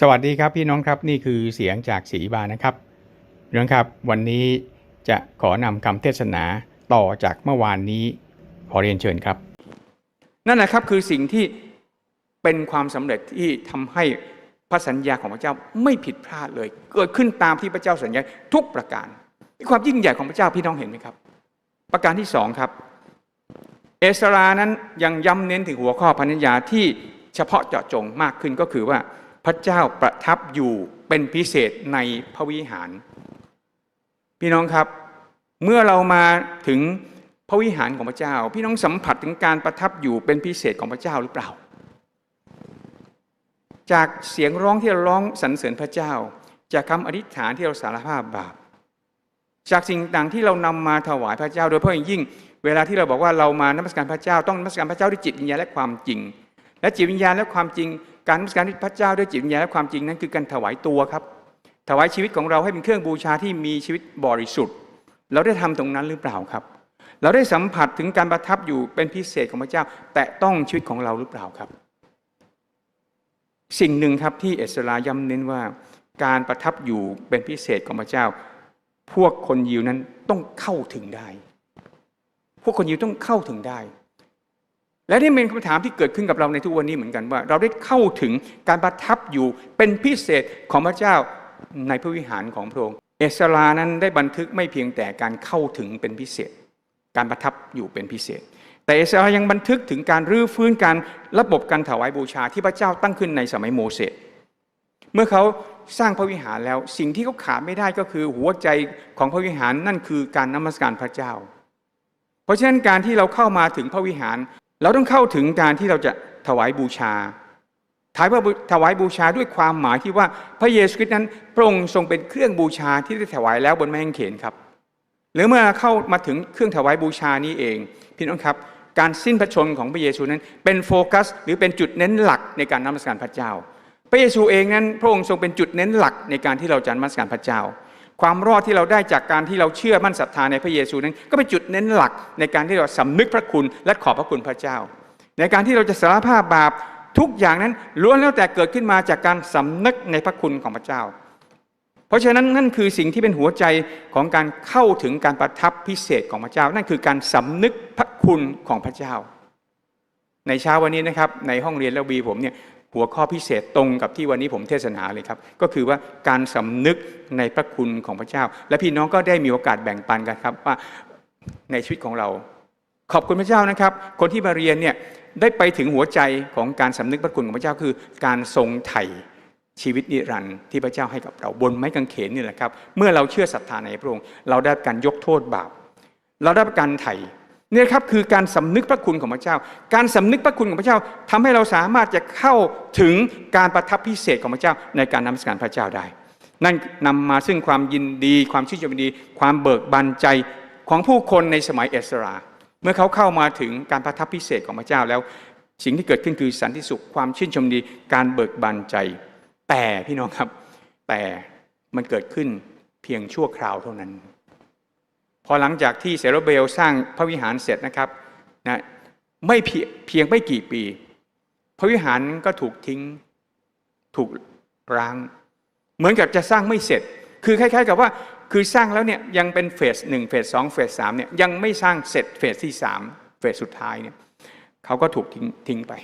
สวัสดีครับพี่น้องครับนี่คือเสียงจากศรีบานะครับพี่น้องครับ วันนี้จะขอนำคำเทศนาต่อจากเมื่อวานนี้ขอเรียนเชิญครับ นั่นแหละครับคือสิ่งที่เป็นความสำเร็จที่ทำให้พระสัญญาของพระเจ้าไม่ผิดพลาดเลย เกิดขึ้นตามที่พระเจ้าสัญญาทุกประการความยิ่งใหญ่ของพระเจ้าพี่น้องเห็นไหมครับ ประการที่สองครับ เอสรานั้นยังย้ำเน้นถึงหัวข้อพันธญาที่เฉพาะเจาะจงมากขึ้นก็คือว่า พระเจ้าประทับอยู่เป็นพิเศษในพระวิหาร พี่น้องครับ เมื่อเรามาถึงพระวิหารของพระเจ้า พี่น้องสัมผัสถึงการประทับอยู่เป็นพิเศษของพระเจ้าหรือเปล่า จากเสียงร้องที่เราร้องสรรเสริญพระเจ้า จากคำอธิษฐานที่เราสารภาพบาป จากสิ่งต่างที่เรานำมาถวายพระเจ้า โดยเฉพาะอย่างยิ่ง เวลาที่เราบอกว่าเรามานมัสการพระเจ้า ต้องนมัสการพระเจ้าด้วยจิตวิญญาณและความจริง และจิตวิญญาณและความจริง การนมัสการพระเจ้าด้วยจิตวิญญาณและความจริงนั้นคือการถวายตัวครับ ถวายชีวิตของเราให้เป็นเครื่องบูชาที่มีชีวิตบริสุทธิ์ เราได้ทำตรงนั้นหรือเปล่าครับ เราได้สัมผัสถึงการประทับอยู่เป็นพิเศษของพระเจ้า แต่ต้องชีวิตของเราหรือเปล่าครับ สิ่งหนึ่งครับที่เอสราย้ำเน้นว่า การประทับอยู่เป็นพิเศษของพระเจ้า พวกคนยิวนั้นต้องเข้าถึงได้ พวกคนยิวต้องเข้าถึงได้ และนี่เป็นคำถามที่เกิดขึ้นกับเราในทุกวันนี้เหมือนกันว่า เราได้เข้าถึงการประทับอยู่เป็นพิเศษของพระเจ้าในพระวิหารของพระองค์เอสรานั้นได้บันทึกไม่เพียงแต่การเข้าถึงเป็นพิเศษ การประทับอยู่เป็นพิเศษ แต่เอสรายังบันทึกถึงการรื้อฟื้นการระบบการถวายบูชาที่พระเจ้าตั้งขึ้นในสมัยโมเสสเมื่อเขาสร้างพระวิหารแล้วสิ่งที่เขาขาดไม่ได้ก็คือหัวใจของพระวิหารนั่นคือการนมัสการพระเจ้า เพราะฉะนั้นการที่เราเข้ามาถึงพระวิหาร เราต้องเข้าถึงการที่เราจะถวายบูชาถายพระถวายบูชาด้วยความหมายที่ว่าพระเยซูคริสต์นั้นพระองค์ทรงเป็นเครื่องบูชาที่ได้ถวายแล้วบนไม้กางเขนครับ หรือเมื่อเข้ามาถึงเครื่องถวายบูชานี้เอง พี่น้องครับ การสิ้นพระชนของพระเยซูนั้นเป็นโฟกัส หรือเป็นจุดเน้นหลักในการนมัสการพระเจ้า พระเยซูเองนั้นพระองค์ทรงเป็นจุดเน้นหลักในการที่เราจะนมัสการพระเจ้า ความรอดที่เราได้จากการที่เราเชื่อมั่นศรัทธาในพระเยซูนั้น ก็เป็นจุดเน้นหลักในการที่เราสำนึกพระคุณและขอบพระคุณพระเจ้า ในการที่เราจะสารภาพบาปทุกอย่างนั้นล้วนแล้วแต่เกิดขึ้นมาจากการสำนึกในพระคุณของพระเจ้า เพราะฉะนั้นนั่นคือสิ่งที่เป็นหัวใจของการเข้าถึงการประทับพิเศษของพระเจ้า นั่นคือการสำนึกพระคุณของพระเจ้า ในเช้าวันนี้นะครับในห้องเรียนแล้วบีผมเนี่ย หัวข้อพิเศษตรงกับที่วันนี้ผมเทศนาเลยครับ ก็คือว่าการสำนึกในพระคุณของพระเจ้า และพี่น้องก็ได้มีโอกาสแบ่งปันกันครับว่าในชีวิตของเรา ขอบคุณพระเจ้านะครับ คนที่มาเรียนเนี่ยได้ไปถึงหัวใจของการสำนึกพระคุณของพระเจ้าคือ การทรงไถ่ชีวิตนิรันดร์ที่พระเจ้าให้กับเราบนไม้กางเขนนี่แหละครับ เมื่อเราเชื่อศรัทธาในพระองค์เราได้การยกโทษบาป เราได้การไถ่ นี่ครับคือการสำนึกพระคุณของพระเจ้า การสำนึกพระคุณของพระเจ้าทำให้เราสามารถจะเข้าถึงการประทับพิเศษของพระเจ้า ในการนมัสการพระเจ้าได้ นั่นนำมาซึ่งความยินดี ความชื่นชมยินดี ความเบิกบานใจของผู้คนในสมัยเอสรา เมื่อเขาเข้ามาถึงการประทับพิเศษของพระเจ้าแล้ว สิ่งที่เกิดขึ้นคือสันติสุขความชื่นชมดี การเบิกบานใจ แต่พี่น้องครับ แต่มันเกิดขึ้นเพียงชั่วคราวเท่านั้น อหลังจากที่เซโรเบลสร้างพระวิหารเสร็จนะครับนะไม่เพียงไม่กี่ปี พระวิหารก็ถูกทิ้งถูกร้าง เหมือนกับจะสร้างไม่เสร็จ คือคล้าย ๆ กับว่าคือสร้างแล้วเนี่ยยังเป็นเฟสหนึ่งเฟสสองเฟสสามเนี่ยยังไม่สร้างเสร็จเฟสที่สามเฟสสุดท้ายเนี่ยเขาก็ถูกทิ้งทิ้งไป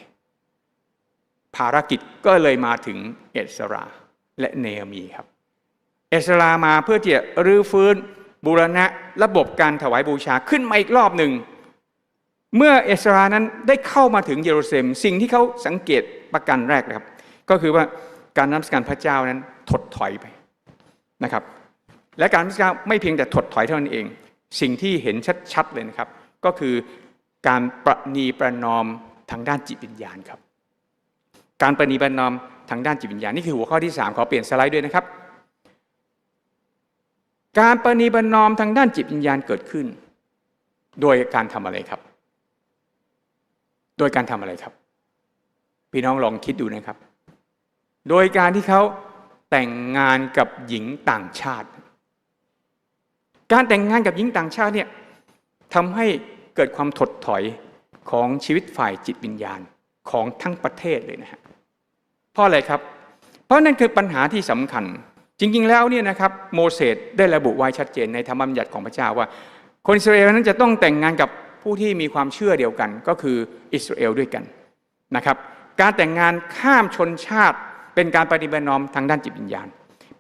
ภารกิจก็เลยมาถึงเอสราและเนอมีครับ เอสรามาเพื่อที่จะรื้อฟื้น บูรณะระบบการถวายบูชาขึ้นมาอีกรอบหนึ่ง เมื่อเอสรานั้นได้เข้ามาถึงเยรูซาเล็ม สิ่งที่เขาสังเกตประการแรกนะครับ ก็คือว่าการนมัสการพระเจ้านั้นถดถอยไปนะครับ และการนมัสการไม่เพียงแต่ถดถอยเท่านั้นเอง สิ่งที่เห็นชัดๆเลยนะครับ ก็คือการประนีประนอมทางด้านจิตวิญญาณครับ การประนีประนอมทางด้านจิตวิญญาณนี่คือหัวข้อที่ 3 ขอเปลี่ยนสไลด์ด้วยนะครับ การประนีประนอมทางด้านจิตวิญญาณเกิดขึ้น โดยการทำอะไรครับ โดยการทำอะไรครับ พี่น้องลองคิดดูนะครับ โดยการที่เขาแต่งงานกับหญิงต่างชาติ การแต่งงานกับหญิงต่างชาติเนี่ยทำให้เกิดความถดถอยของชีวิตฝ่ายจิตวิญญาณของทั้งประเทศเลยนะฮะเพราะอะไรครับ เพราะนั่นคือปัญหาที่สำคัญ จริงๆแล้วเนี่ยนะครับโมเสสได้ระบุไว้ชัดเจนในธรรมบัญญัติของพระเจ้าว่า คนอิสราเอลนั้นจะต้องแต่งงานกับผู้ที่มีความเชื่อเดียวกัน ก็คืออิสราเอลด้วยกันนะครับ การแต่งงานข้ามชนชาติ เป็นการปฏิบัตินอมทางด้านจิตวิญญาณ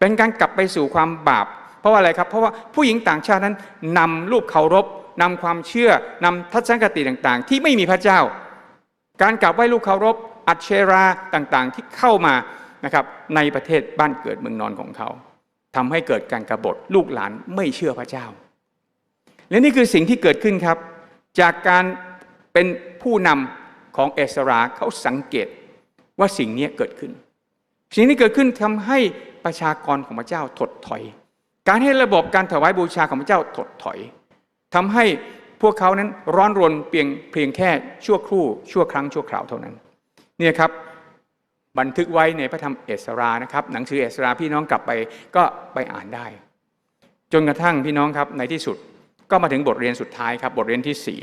เป็นการกลับไปสู่ความบาป เพราะว่าอะไรครับเพราะว่าผู้หญิงต่างชาตินั้นนำรูปเคารพนำความเชื่อนำทัศนคติต่างๆ ที่ไม่มีพระเจ้า การกลับไหว้ลูกเคารพ อัจเชราต่างๆ ที่เข้ามา นะครับในประเทศบ้านเกิดเมืองนอนของเขาทำให้เกิดการกรบฏลูกหลานไม่เชื่อพระเจ้า และนี่คือสิ่งที่เกิดขึ้นครับ จากการเป็นผู้นำของเอสราเขาสังเกตว่าสิ่งนี้เกิดขึ้น สิ่งนี้เกิดขึ้นทำให้ประชากรของพระเจ้าถดถอย การให้ระบบการถวายบูชาของพระเจ้าถดถอยทำให้พวกเขานั้นร้อนรนเพียงเพียงแค่ชั่วครู่ชั่วครั้งชั่วคราวเท่านั้น เนี่ยครับ บันทึกไว้ในพระธรรมเอสรานะครับ หนังสือเอสราพี่น้องกลับไปก็ไปอ่านได้ จนกระทั่งพี่น้องครับในที่สุดก็มาถึงบทเรียนสุดท้ายครับ บทเรียนที่สี่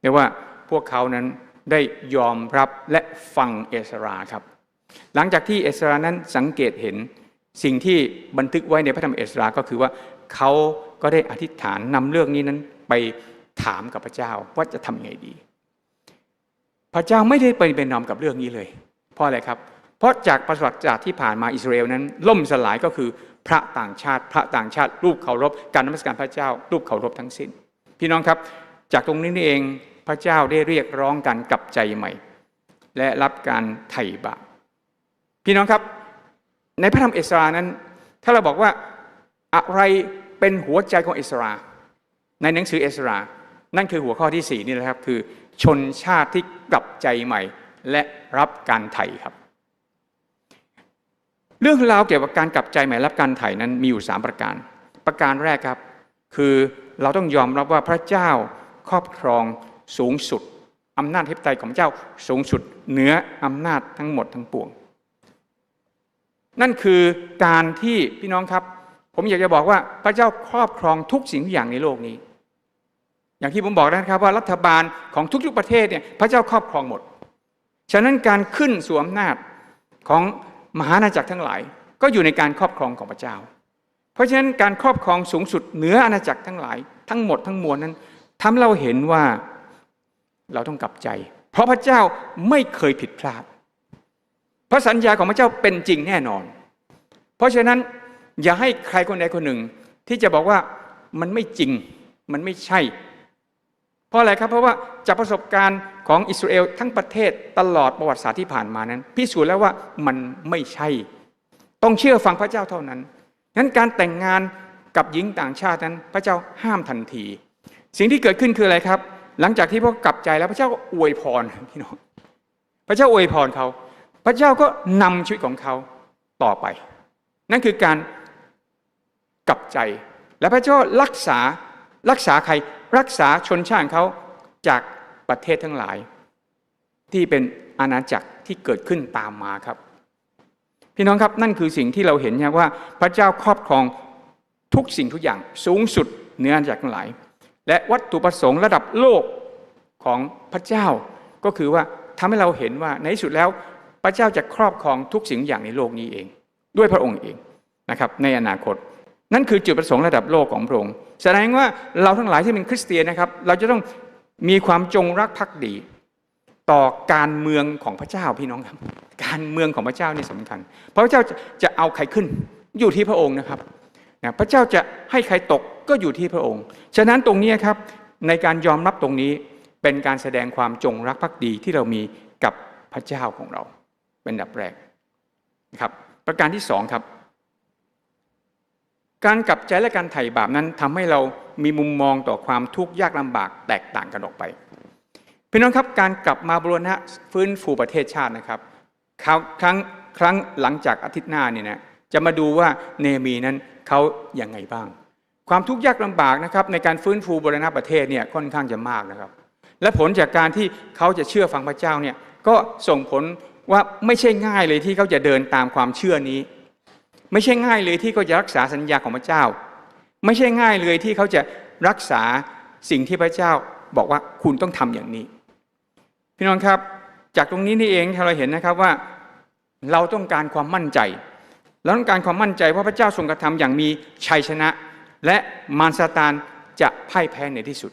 เรียกว่าพวกเขานั้นได้ยอมรับและฟังเอสราครับ หลังจากที่เอสรานั้นสังเกตเห็นสิ่งที่บันทึกไว้ในพระธรรมเอสราก็คือว่าเขาก็ได้อธิษฐานนำเรื่องนี้นั้นไปถามกับพระเจ้าว่าจะทำยังไงดี พระเจ้าไม่ได้ไปเป็นนอมกับเรื่องนี้เลย เพราะอะไรครับ เพราะจากประวัติศาสตร์ที่ผ่านมาอิสราเอลนั้น ล่มสลายก็คือพระต่างชาติ พระต่างชาติรูปเคารพ การนมัสการพระเจ้า รูปเคารพทั้งสิ้น พี่น้องครับ จากตรงนี้นี่เองพระเจ้าได้เรียกร้องการกลับใจใหม่ และรับการไถ่บาปพี่น้องครับในพระธรรมเอสรานั้น ถ้าเราบอกว่าอะไรเป็นหัวใจของเอสรา ในหนังสือเอสรา นั่นคือหัวข้อที่สี่นี่นะครับคือชนชาติที่กลับใจใหม่ และรับการไถ่ครับ เรื่องราวเกี่ยวกับการกลับใจใหม่รับการไถ่นั้นมีอยู่สามประการ ประการแรกครับ คือเราต้องยอมรับว่าพระเจ้าครอบครองสูงสุดอำนาจเทพไตของเจ้าสูงสุดเหนืออำนาจทั้งหมดทั้งปวง นั่นคือการที่พี่น้องครับ ผมอยากจะบอกว่าพระเจ้าครอบครองทุกสิ่งทุกอย่างในโลกนี้ อย่างที่ผมบอกนะครับว่ารัฐบาลของทุกๆประเทศเนี่ยพระเจ้าครอบครองหมด ฉะนั้นการขึ้นสู่อำนาจของ มหาอาณาจักรทั้งหลายก็อยู่ในการครอบครองของพระเจ้า เพราะฉะนั้นการครอบครองสูงสุดเหนืออาณาจักรทั้งหลาย ทั้งหมดทั้งมวลนั้นทำให้เราเห็นว่าเราต้องกลับใจ เพราะพระเจ้าไม่เคยผิดพลาดพระสัญญาของพระเจ้าเป็นจริงแน่นอน เพราะฉะนั้นอย่าให้ใครคนใดคนหนึ่ง ที่จะบอกว่ามันไม่จริงมันไม่ใช่ เพราะอะไรครับเพราะว่าจากประสบการณ์ของอิสราเอลทั้งประเทศตลอดประวัติศาสตร์ที่ผ่านมานั้น พิสูจน์แล้วว่ามันไม่ใช่ ต้องเชื่อฟังพระเจ้าเท่านั้นงั้นการแต่งงานกับหญิงต่างชาตินั้น พระเจ้าห้ามทันที สิ่งที่เกิดขึ้นคืออะไรครับ หลังจากที่พวกกลับใจแล้วพระเจ้าก็อวยพรพี่น้องพระเจ้าอวยพรเขา พระเจ้าก็นำชีวิตของเขาต่อไป นั่นคือการกลับใจและพระเจ้ารักษารักษาใคร รักษาชนชาติเขาจากประเทศทั้งหลาย ที่เป็นอาณาจักรที่เกิดขึ้นตามมาครับ พี่น้องครับนั่นคือสิ่งที่เราเห็นนะว่าพระเจ้าครอบครองทุกสิ่งทุกอย่างสูงสุดเหนืออาณาจักรทั้งหลาย และวัตถุประสงค์ระดับโลกของพระเจ้าก็คือว่าทำให้เราเห็นว่าในที่สุดแล้วพระเจ้าจะครอบครองทุกสิ่งอย่างในโลกนี้เอง ด้วยพระองค์เองนะครับในอนาคต นั่นคือจุดประสงค์ระดับโลกของพระองค์ แสดงว่าเราทั้งหลายที่เป็นคริสเตียนนะครับ เราจะต้องมีความจงรักภักดี ต่อการเมืองของพระเจ้าพี่น้องครับ การเมืองของพระเจ้านี่สำคัญพระพระเจ้าจะเอาใครขึ้นอยู่ที่พระองค์นะครับนะพระเจ้าจะให้ใครตกก็อยู่ที่พระองค์ ฉะนั้นตรงนี้ครับในการยอมรับตรงนี้เป็นการแสดงความจงรักภักดีที่เรามีกับพระเจ้าของเรา เป็นดับแรกนะครับ ประการที่สองครับ การกลับใจและการไถ่บาปนั้นทำให้เรามีมุมมองต่อความทุกข์ยากลำบากแตกต่างกันออกไปพี่น้องครับการกลับมาบรณะฟื้นฟูประเทศชาตินะครับครั้งครั้งหลังจากอาทิตย์หน้าเนี่ยนะจะมาดูว่าเนมีนั้นเขาอย่างไงบ้าง ความทุกข์ยากลำบากนะครับในการฟื้นฟูบรณะประเทศเนี่ยค่อนข้างจะมากนะครับ และผลจากการที่เขาจะเชื่อฟังพระเจ้าเนี่ยก็ส่งผลว่าไม่ใช่ง่ายเลยที่เขาจะเดินตามความเชื่อนี้ ไม่ใช่ง่ายเลยที่เขาจะรักษาสัญญาของพระเจ้า ไม่ใช่ง่ายเลยที่เขาจะรักษาสิ่งที่พระเจ้าบอกว่าคุณต้องทำอย่างนี้ พี่น้องครับ จากตรงนี้นี่เองเราเห็นนะครับว่าเราต้องการความมั่นใจเราต้องการความมั่นใจว่าพระเจ้าทรงกระทำอย่างมีชัยชนะ และมารซาตานจะพ่ายแพ้ในที่สุด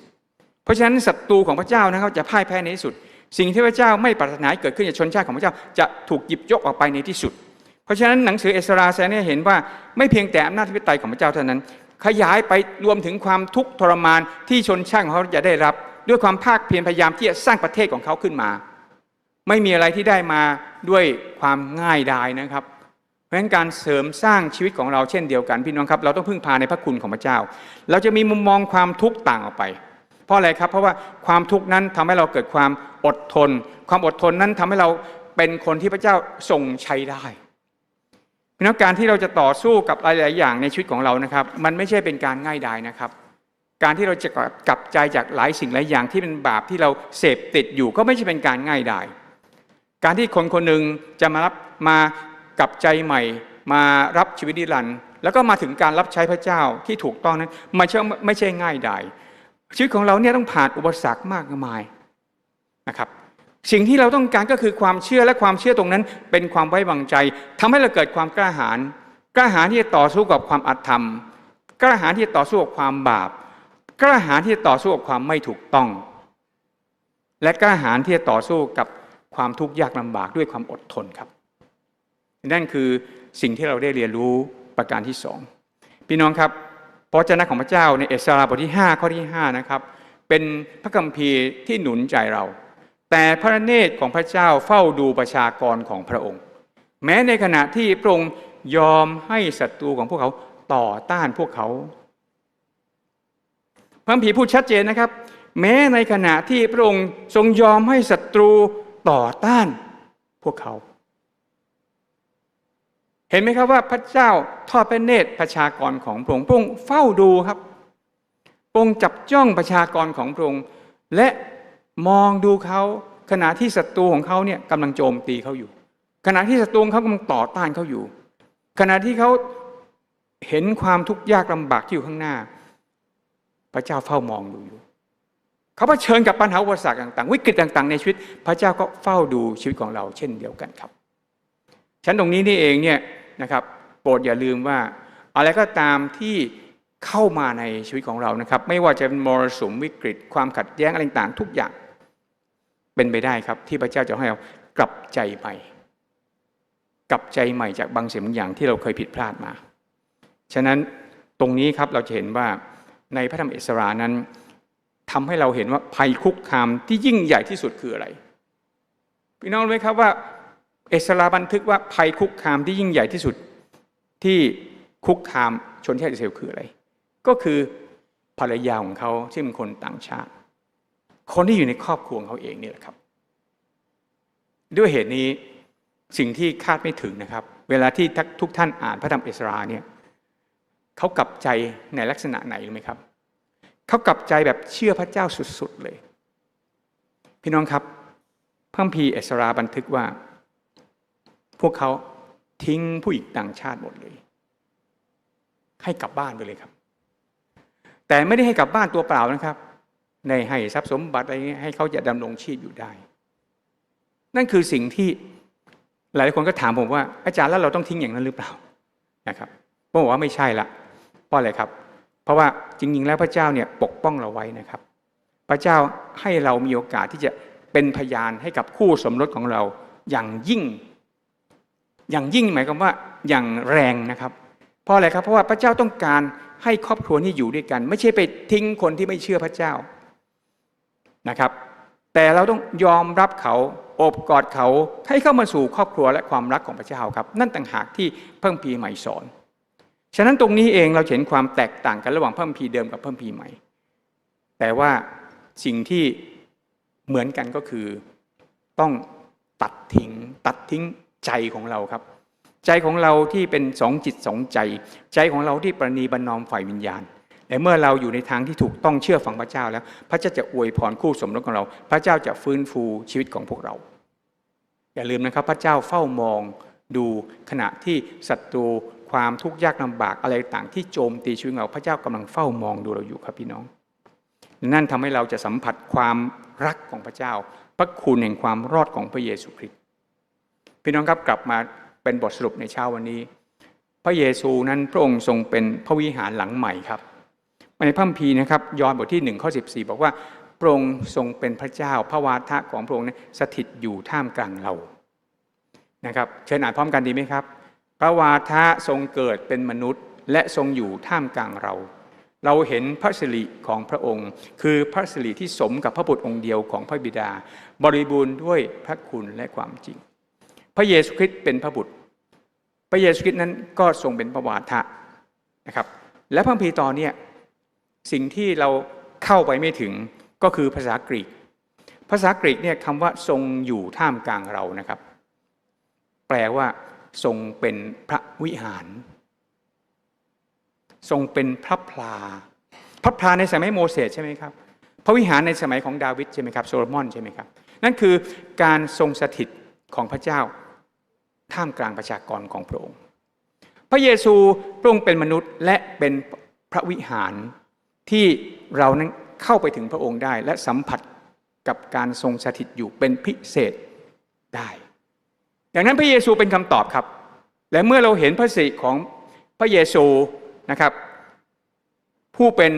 เพราะฉะนั้นศัตรูของพระเจ้านะครับจะพ่ายแพ้ในที่สุด สิ่งที่พระเจ้าไม่ปรารถนาเกิดขึ้นในชนชาติของพระเจ้าจะถูกหยิบยกออกไปในที่สุด ราะฉะนั้นหนังสือเอสราแสดงให้เห็นว่าไม่เพียงแต่อำนาจธิปไตยของพระเจ้าเท่านั้น ขยายไปรวมถึงความทุกข์ทรมานที่ชนชาติของเขาจะได้รับ ด้วยความภาคเพียรพยายามที่จะสร้างประเทศของเขาขึ้นมา ไม่มีอะไรที่ได้มาด้วยความง่ายดายนะครับ เพราะฉะนั้นการเสริมสร้างชีวิตของเราเช่นเดียวกันพี่น้องครับเราต้องพึ่งพาในพระคุณของพระเจ้า เราจะมีมุมมองความทุกข์ต่างออกไป เพราะอะไรครับเพราะว่าความทุกข์นั้นทำให้เราเกิดความอดทน ความอดทนนั้นทำให้เราเป็นคนที่พระเจ้าทรงใช้ได้ พี่น้องการที่เราจะต่อสู้กับหลาย ๆ อย่างในชีวิตของเรานะครับ มันไม่ใช่เป็นการง่ายดายนะครับ การที่เราจะกลับใจจากหลายสิ่งหลายอย่างที่เป็นบาปที่เราเสพติดอยู่ก็ไม่ใช่เป็นการง่ายดายการที่คนคนหนึ่งจะมารับมากลับใจใหม่ มารับชีวิตนิรันดร์แล้วก็มาถึงการรับใช้พระเจ้าที่ถูกต้องนั้นมันไม่ใช่ไม่ใช่ง่ายดายชีวิตของเราเนี่ยต้องผ่านอุปสรรคมากมายนะครับ สิ่งที่เราต้องการก็คือความเชื่อและความเชื่อตรงนั้น เป็นความไว้วางใจทำให้เราเกิดความกล้าหาญกล้าหาญที่จะต่อสู้กับความอัตธรรม กล้าหาญที่จะต่อสู้กับความบาป กล้าหาญที่จะต่อสู้กับความไม่ถูกต้อง และกล้าหาญที่จะต่อสู้กับความทุกข์ยากลำบากด้วยความอดทนครับ นั่นคือสิ่งที่เราได้เรียนรู้ประการที่สองพี่น้องครับพระเจ้าของพระเจ้าในเอสราบทที่5ข้อที่5นะครับเป็นพระคัมภีร์ที่หนุนใจเรา แต่พระเนตรของพระเจ้าเฝ้าดูประชากรของพระองค์ แม้ในขณะที่พระองค์ยอมให้ศัตรูของพวกเขาต่อต้านพวกเขาพระคัมภีพูดชัดเจนนะครับ แม้ในขณะที่พระองค์ทรงยอมให้ศัตรูต่อต้านพวกเขา เห็นไหมครับว่าพระเจ้าทอดพระเนตรประชากรของพระองค์พระองค์เฝ้าดูครับพระองค์จับจ้องประชากรของพระองค์และ มองดูเขาขณะที่ศัตรูของเขาเนี่ยกำลังโจมตีเขาอยู่ ขณะที่ศัตรูของเขากำลังต่อต้านเขาอยู่ ขณะที่เขาเห็นความทุกข์ยากลำบากที่อยู่ข้างหน้า พระเจ้าเฝ้ามองดูอยู่เขาเผชิญกับปัญหาอุปสรรคต่างๆ วิกฤตต่าง ๆ ในชีวิต พระเจ้าก็เฝ้าดูชีวิตของเราเช่นเดียวกันครับฉันตรงนี้นี่เองเนี่ยนะครับ โปรดอย่าลืมว่า อะไรก็ตามที่เข้ามาในชีวิตของเรานะครับ ไม่ว่าจะเป็นมรสุมวิกฤต ความขัดแย้งอะไรต่างๆ ทุกอย่าง เป็นไปได้ครับ ที่พระเจ้าจะให้เรากลับใจใหม่กลับใจใหม่จากบางสิ่งบางอย่างที่เราเคยผิดพลาดมา ฉะนั้นตรงนี้ครับเราจะเห็นว่าในพระธรรมเอสรานั้นทำให้เราเห็นว่าภัยคุกคามที่ยิ่งใหญ่ที่สุดคืออะไรพี่น้องรู้ไหมครับว่าเอสราบันทึกว่าภัยคุกคามที่ยิ่งใหญ่ที่สุดที่คุกคามชนชาติอิสราเอลคืออะไร ก็คือภรรยาของเขาที่เป็นคนต่างชาติ คนที่อยู่ในครอบครัวของเขาเองนี่แหละครับ ด้วยเหตุนี้สิ่งที่คาดไม่ถึงนะครับ เวลาที่ทุกท่านอ่านพระธรรมเอสราเนี่ยเขากลับใจในลักษณะไหนรู้ไหมครับเขากลับใจแบบเชื่อพระเจ้าสุดๆเลย พี่น้องครับพระพีเอสราบันทึกว่า พวกเขาทิ้งผู้หญิงต่างชาติหมดเลย ให้กลับบ้านไปเลยครับ แต่ไม่ได้ให้กลับบ้านตัวเปล่านะครับ ในให้ทรัพย์สมบัติอะไรให้เขาจะดำรงชีพอยู่ได้ นั่นคือสิ่งที่หลายคนก็ถามผมว่า อาจารย์แล้วเราต้องทิ้งอย่างนั้นหรือเปล่านะครับผมบอกว่าไม่ใช่ละเพราะอะไรครับ เพราะว่าจริงๆแล้วพระเจ้าเนี่ยปกป้องเราไว้นะครับ พระเจ้าให้เรามีโอกาสที่จะเป็นพยานให้กับคู่สมรสของเราอย่างยิ่ง อย่างยิ่งหมายความว่าอย่างแรงนะครับ เพราะอะไรครับเพราะว่าพระเจ้าต้องการให้ครอบครัวนี้อยู่ด้วยกัน ไม่ใช่ไปทิ้งคนที่ไม่เชื่อพระเจ้า นะครับ แต่เราต้องยอมรับเขาโอบกอดเขาให้เข้ามาสู่ครอบครัวและความรักของพระเจ้าครับ นั่นต่างหากที่เพิ่มพีใหม่สอน ฉะนั้นตรงนี้เองเราเห็นความแตกต่างกันระหว่างเพิ่มพีเดิมกับเพิ่มพีใหม่ แต่ว่าสิ่งที่เหมือนกันก็คือต้องตัดทิ้งตัดทิ้งใจของเราครับ ใจของเราที่เป็นสองจิตสองใจ ใจของเราที่ประนีบันนอมฝ่ายวิญญาณ แต่เมื่อเราอยู่ในทางที่ถูกต้องเชื่อฟังพระเจ้าแล้ว พระเจ้าจะอวยพรคู่สมรสของเรา พระเจ้าจะฟื้นฟูชีวิตของพวกเรา อย่าลืมนะครับพระเจ้าเฝ้ามองดูขณะที่ศัตรูความทุกข์ยากลำบากอะไรต่างที่โจมตีชีวิตเราพระเจ้ากำลังเฝ้ามองดูเราอยู่ครับพี่น้อง นั่นทำให้เราจะสัมผัสความรักของพระเจ้า พระคุณแห่งความรอดของพระเยซูคริสต์พี่น้องครับกลับมาเป็นบทสรุปในเช้าวันนี้ พระเยซูนั้นพระองค์ทรงเป็นพระวิหารหลังใหม่ครับ ในพระคัมภีร์นะครับยอห์นบทที่ 1 ข้อ 14 บอกว่าพระองค์ทรงเป็นพระเจ้าพระวาทะของพระองค์นั้นสถิตอยู่ท่ามกลางเรานะครับเชิญอ่านพร้อมกันดีไหมครับ พระวาทะทรงเกิดเป็นมนุษย์ และทรงอยู่ท่ามกลางเรา เราเห็นพระสิริของพระองค์ คือพระสิริที่สมกับพระบุตรองค์เดียวของพระบิดา บริบูรณ์ด้วยพระคุณและความจริง พระเยซูคริสต์เป็นพระบุตร พระเยซูคริสต์นั้นก็ทรงเป็นพระวาทะนะครับและพระคัมภีตอนเนี้ย สิ่งที่เราเข้าไปไม่ถึงก็คือภาษากรีก ภาษากรีกเนี่ยคำว่าทรงอยู่ท่ามกลางเรานะครับ แปลว่า ทรงเป็นพระวิหาร ทรงเป็นพระพลา พระพลาในสมัยโมเสสใช่ไหมครับ พระวิหารในสมัยของดาวิดใช่ไหมครับโซโลมอนใช่ไหมครับ นั่นคือการทรงสถิตของพระเจ้า ท่ามกลางประชากรของพระองค์ พระเยซูพระองค์เป็นมนุษย์และเป็นพระวิหาร ที่เรานั้นเข้าไปถึงพระองค์ได้ และสัมผัสกับการทรงสถิตอยู่เป็นพิเศษได้ดังนั้นพระเยซูเป็นคำตอบครับ และเมื่อเราเห็นพระสิริของพระเยซูนะครับ ผู้เป็น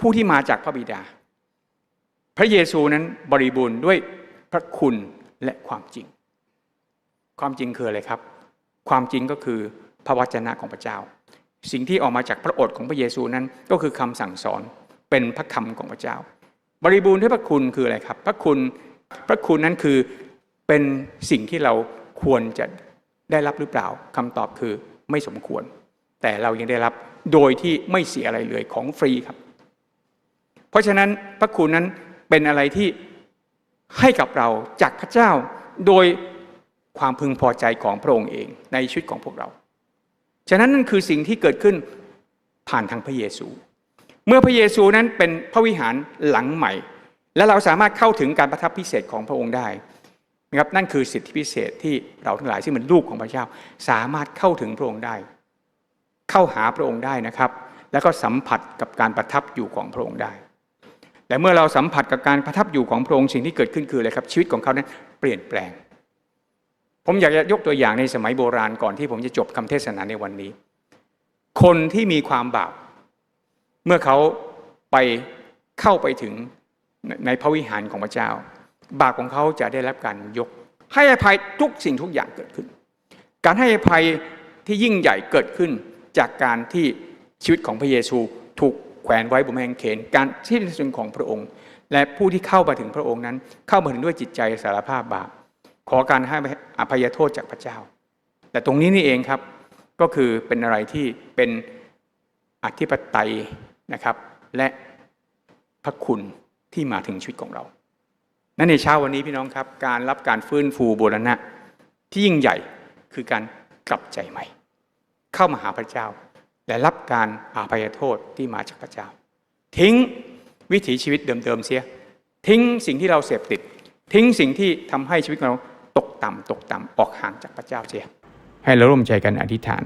ผู้ที่มาจากพระบิดา พระเยซูนั้นบริบูรณ์ด้วยพระคุณและความจริง ความจริงคืออะไรครับ ความจริงก็คือพระวจนะของพระเจ้า สิ่งที่ออกมาจากพระโอษฐ์ของพระเยซูนั้น ก็คือคำสั่งสอนเป็นพระคำของพระเจ้า บริบูรณ์ด้วยพระคุณคืออะไรครับ พระคุณพระคุณนั้นคือเป็นสิ่งที่เราควรจะได้รับหรือเปล่าคำตอบคือไม่สมควร แต่เรายังได้รับโดยที่ไม่เสียอะไรเลยของฟรีครับ เพราะฉะนั้นพระคุณนั้นเป็นอะไรที่ให้กับเราจากพระเจ้าโดยความพึงพอใจของพระองค์เองในชีวิตของพวกเรา ฉะนั้นนั่นคือสิ่งที่เกิดขึ้นผ่านทางพระเยซู เมื่อพระเยซูนั้นเป็นพระวิหารหลังใหม่ และเราสามารถเข้าถึงการประทับพิเศษของพระองค์ได้นะครับนั่นคือสิทธิพิเศษที่เราทั้งหลายที่งเป็นลูกของพระเจ้า สามารถเข้าถึงพระองค์ได้ เข้าหาพระองค์ได้นะครับ แล้วก็สัมผัสกับการประทับอยู่ของพระองค์ได้แต่เมื่อเราสัมผัสกับการประทับอยู่ของพระองค์สิ่งที่เกิดขึ้นคืออะไรครับชีวิตของเขานั้นเปลี่ยนแปลง ผมอยากจะยกตัวอย่างในสมัยโบราณก่อนที่ผมจะจบคำเทศนาในวันนี้ คนที่มีความบาป เมื่อเขาไปเข้าไปถึงในพระวิหารของพระเจ้า บาปของเขาจะได้รับการยก ให้อภัยทุกสิ่งทุกอย่างเกิดขึ้น การให้อภัยที่ยิ่งใหญ่เกิดขึ้นจากการที่ชีวิตของพระเยซูถูกแขวนไว้บนแมงเขน การที่สุดของพระองค์ และผู้ที่เข้ามาถึงพระองค์นั้น เข้ามาถึงด้วยจิตใจสารภาพบาป ขอการให้อภัยโทษจากพระเจ้า แต่ตรงนี้นี่เองครับก็คือเป็นอะไรที่เป็นอธิปไตยนะครับ และพระคุณที่มาถึงชีวิตของเรา นั่นในเช้าวันนี้พี่น้องครับ การรับการฟื้นฟูบูรณะ ที่ยิ่งใหญ่คือการกลับใจใหม่ เข้ามาหาพระเจ้า และรับการอาภัยโทษที่มาจากพระเจ้า ทิ้งวิถีชีวิตเดิมๆเสีย ทิ้งสิ่งที่เราเสพติด ทิ้งสิ่งที่ทำให้ชีวิตของเรา ตกต่ำตกต่ำออกห่างจากพระเจ้าเสีย ให้เราร่วมใจกันอธิษฐาน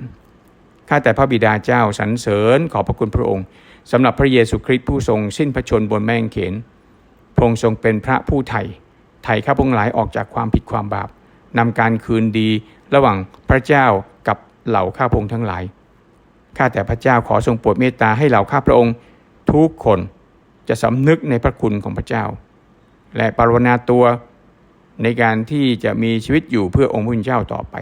ข้าแต่พระบิดาเจ้าสรรเสริญขอพระคุณพระองค์สำหรับพระเยซูคริสต์ผู้ทรงสิ้นพระชนบนแมงเขนพระองค์ทรงเป็นพระผู้ไถ่ไถ่ข้าพงหลายออกจากความผิดความบาปนำการคืนดีระหว่างพระเจ้ากับเหล่าข้าพงทั้งหลาย ข้าแต่พระเจ้าขอทรงโปรดเมตตาให้เหล่าข้าพระองค์ทุกคนจะสำนึกในพระคุณของพระเจ้า และปรารถนาตัว ในการที่จะมีชีวิตอยู่เพื่อองค์พระผู้เป็นเจ้าต่อไป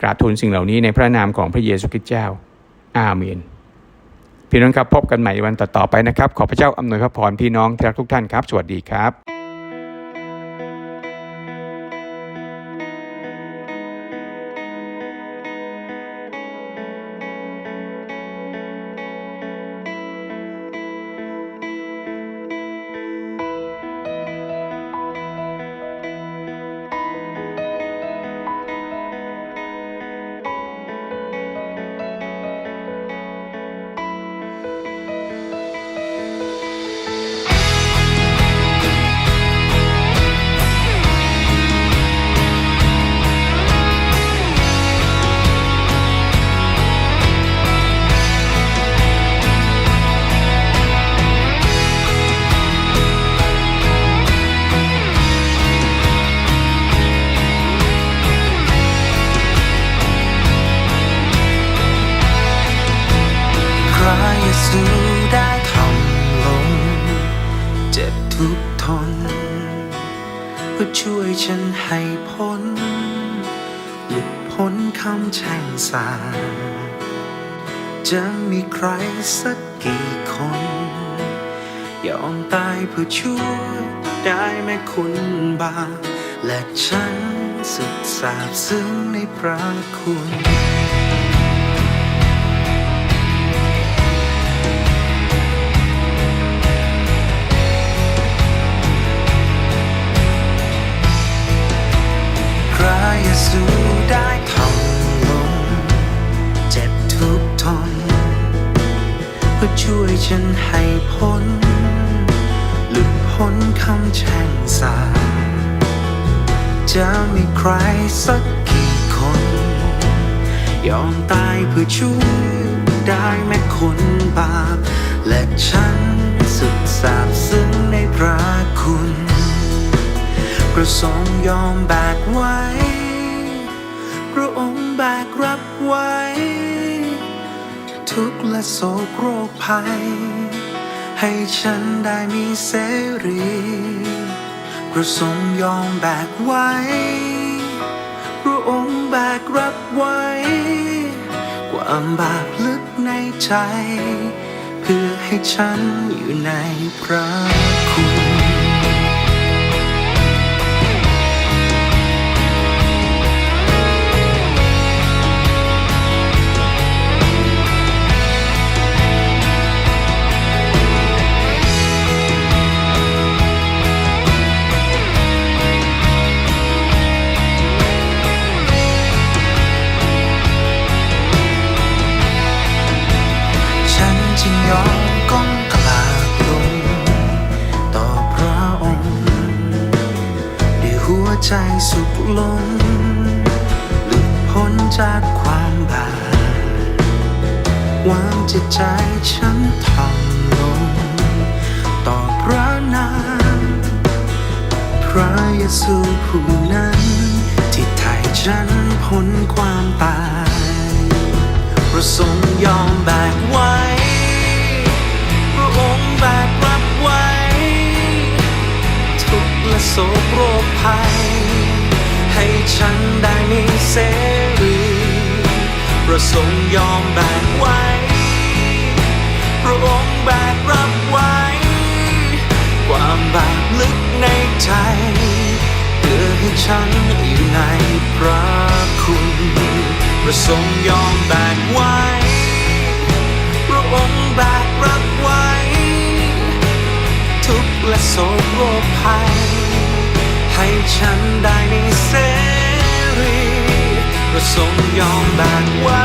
กราบทูลสิ่งเหล่านี้ในพระนามของพระเยซูคริสต์เจ้า อาเมน พี่น้องครับพบกันใหม่วันต่อๆไปนะครับ ขอพระเจ้าอำนวยพระพรพี่น้องที่รักทุกท่านครับ สวัสดีครับ จะมีใครสักกี่คน ยอมตายเพื่อช่วยได้ไหมคุณบา และฉันสุดสาบซึ้งในพระคุณพระเยซูได้ ช่วยฉันให้พ้น หลุดพ้นคำแช่งสาจะมีใครสักกี่คน ยอมตายเพื่อช่วยได้แม้คนบาปและฉันสุดสาบซึ้งในพระคุณประสงค์ยอมแบกไว้พระองค์แบกรับไว้ ทุกข์และโศกโรคภัย ให้ฉันได้มีเสรีพระสงยอมแบกไว้ พระองค์แบกรับไว้ ความบาปลึกในใจ เพื่อให้ฉันอยู่ในพระ ระสงค์ยอมแบกไว้ พระองค์แบกรับไว้ ทุกและโศกโรคภัย ให้ฉันได้มีเสรีประสงค์ยอมแบกไว้ พระองค์แบกรับไว้ ความบาปลึกในใจเพื่อให้ฉันอยู่ในพระคุณ ประสงค์ยอมแบกไว้ พระองค์แบกรับไว้ ทุกและโศกโรคภัย ให้ฉันได้มีเสรีประสงค์ยอมแบกไว้